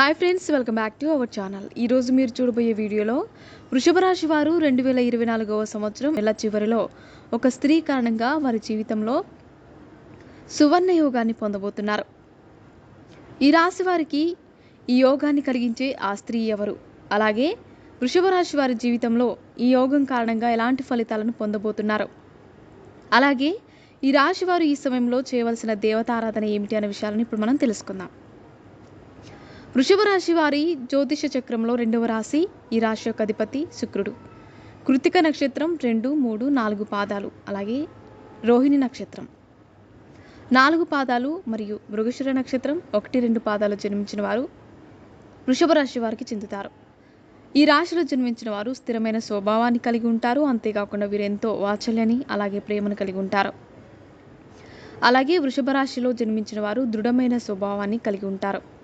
Hi friends welcome back to our channel ఈరోజు మీరు చూడబోయే వీడియోలో వృషభ రాశి వారు రెండు వేల ఇరవై నాలుగవ సంవత్సరం నెల చివరిలో ఒక స్త్రీ కారణంగా వారి జీవితంలో సువర్ణ యోగాన్ని పొందబోతున్నారు. ఈ రాశి వారికి ఈ యోగాన్ని కలిగించే ఆ స్త్రీ ఎవరు? అలాగే వృషభ రాశి వారి జీవితంలో ఈ యోగం కారణంగా ఎలాంటి ఫలితాలను పొందబోతున్నారు? అలాగే ఈ రాశి వారు ఈ సమయంలో చేయవలసిన దేవతారాధన ఏమిటి అనే విషయాలను ఇప్పుడు మనం తెలుసుకుందాం. వృషభ రాశి వారి జ్యోతిష చక్రంలో రెండవ రాశి ఈ రాశి యొక్క అధిపతి శుక్రుడు. కృతిక నక్షత్రం రెండు మూడు నాలుగు పాదాలు అలాగే రోహిణి నక్షత్రం. నాలుగు పాదాలు మరియు మృగశిర నక్షత్రం ఒకటి రెండు పాదాలు జన్మించిన వారు వృషభ రాశి వారికి చెందుతారు. ఈ రాశిలో జన్మించిన వారు స్థిరమైన స్వభావాన్ని కలిగి ఉంటారు. అంతేకాకుండా వీరు ఎంతో వాత్సల్యాన్ని అలాగే ప్రేమను కలిగి ఉంటారు. అలాగే వృషభ రాశిలో జన్మించిన వారు దృఢమైన స్వభావాన్ని కలిగి ఉంటారు.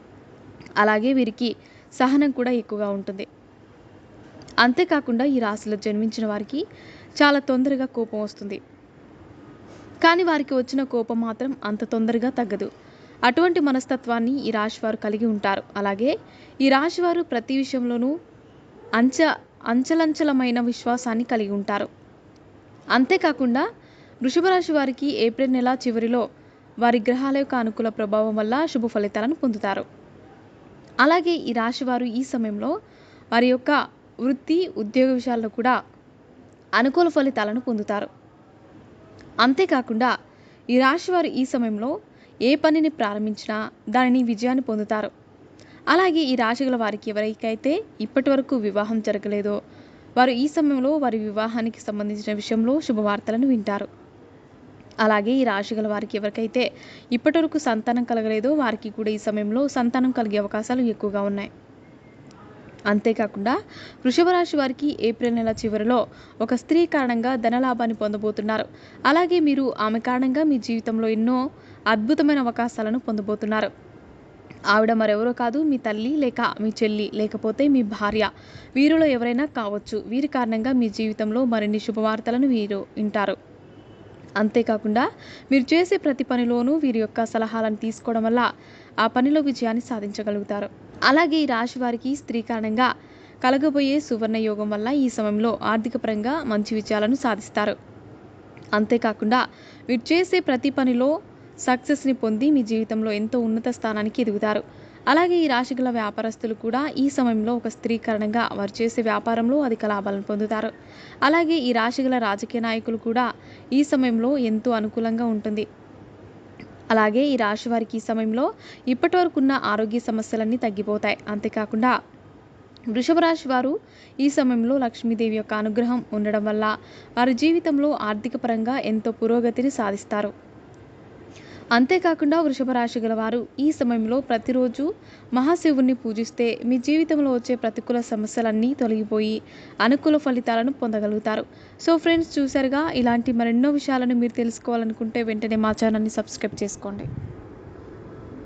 అలాగే వీరికి సహనం కూడా ఎక్కువగా ఉంటుంది. అంతేకాకుండా ఈ రాశిలో జన్మించిన వారికి చాలా తొందరగా కోపం వస్తుంది. కానీ వారికి వచ్చిన కోపం మాత్రం అంత తొందరగా తగ్గదు. అటువంటి మనస్తత్వాన్ని ఈ రాశి వారు కలిగి ఉంటారు. అలాగే ఈ రాశి వారు ప్రతి విషయంలోనూ అంచ అంచలంచలమైన విశ్వాసాన్ని కలిగి ఉంటారు. అంతేకాకుండా వృషభ రాశి వారికి ఏప్రిల్ నెల చివరిలో వారి గ్రహాల యొక్క అనుకూల ప్రభావం వల్ల శుభ ఫలితాలను పొందుతారు. అలాగే ఈ రాశి వారు ఈ సమయంలో వారి యొక్క వృత్తి ఉద్యోగ విషయాల్లో కూడా అనుకూల ఫలితాలను పొందుతారు. అంతేకాకుండా ఈ రాశి వారు ఈ సమయంలో ఏ పనిని ప్రారంభించినా దానిని విజయాన్ని పొందుతారు. అలాగే ఈ రాశిగల వారికి ఎవరికైతే ఇప్పటి వరకు వివాహం జరగలేదో వారు ఈ సమయంలో వారి వివాహానికి సంబంధించిన విషయంలో శుభవార్తలను వింటారు. అలాగే ఈ రాశిగల వారికి ఎవరికైతే ఇప్పటివరకు సంతానం కలగలేదో వారికి కూడా ఈ సమయంలో సంతానం కలిగే అవకాశాలు ఎక్కువగా ఉన్నాయి. అంతేకాకుండా వృషభ రాశి వారికి ఏప్రిల్ నెల చివరిలో ఒక స్త్రీ కారణంగా ధనలాభాన్ని పొందబోతున్నారు. అలాగే మీరు ఆమె కారణంగా మీ జీవితంలో ఎన్నో అద్భుతమైన అవకాశాలను పొందబోతున్నారు. ఆవిడ మరెవరో కాదు మీ తల్లి లేక మీ చెల్లి లేకపోతే మీ భార్య. వీరిలో ఎవరైనా కావచ్చు. వీరి కారణంగా మీ జీవితంలో మరిన్ని శుభవార్తలను వీరు వింటారు. అంతేకాకుండా మీరు చేసే ప్రతి పనిలోనూ వీరి యొక్క సలహాలను తీసుకోవడం వల్ల ఆ పనిలో విజయాన్ని సాధించగలుగుతారు. అలాగే ఈ రాశి వారికి స్త్రీ కారణంగా కలగబోయే సువర్ణ యోగం వల్ల ఈ సమయంలో ఆర్థికపరంగా మంచి విజయాలను సాధిస్తారు. అంతేకాకుండా మీరు చేసే ప్రతి పనిలో సక్సెస్ని పొంది మీ జీవితంలో ఎంతో ఉన్నత స్థానానికి ఎదుగుతారు. అలాగే ఈ రాశిగల వ్యాపారస్తులు కూడా ఈ సమయంలో ఒక స్త్రీ కారణంగా వారు చేసే వ్యాపారంలో అధిక లాభాలను పొందుతారు. అలాగే ఈ రాశిగల రాజకీయ నాయకులు కూడా ఈ సమయంలో ఎంతో అనుకూలంగా ఉంటుంది. అలాగే ఈ రాశి వారికి ఈ సమయంలో ఇప్పటి వరకు ఉన్న ఆరోగ్య సమస్యలన్నీ తగ్గిపోతాయి. అంతేకాకుండా వృషభ రాశి వారు ఈ సమయంలో లక్ష్మీదేవి యొక్క అనుగ్రహం ఉండడం వల్ల వారి జీవితంలో ఆర్థిక పరంగా ఎంతో పురోగతిని సాధిస్తారు. అంతేకాకుండా వృషభ రాశి గలవారు ఈ సమయంలో ప్రతిరోజు మహాశివుణ్ణి పూజిస్తే మీ జీవితంలో వచ్చే ప్రతికూల సమస్యలన్నీ తొలగిపోయి అనుకూల ఫలితాలను పొందగలుగుతారు. సో ఫ్రెండ్స్ చూసారుగా ఇలాంటి మరెన్నో విషయాలను మీరు తెలుసుకోవాలనుకుంటే వెంటనే మా ఛానల్ని సబ్స్క్రైబ్ చేసుకోండి.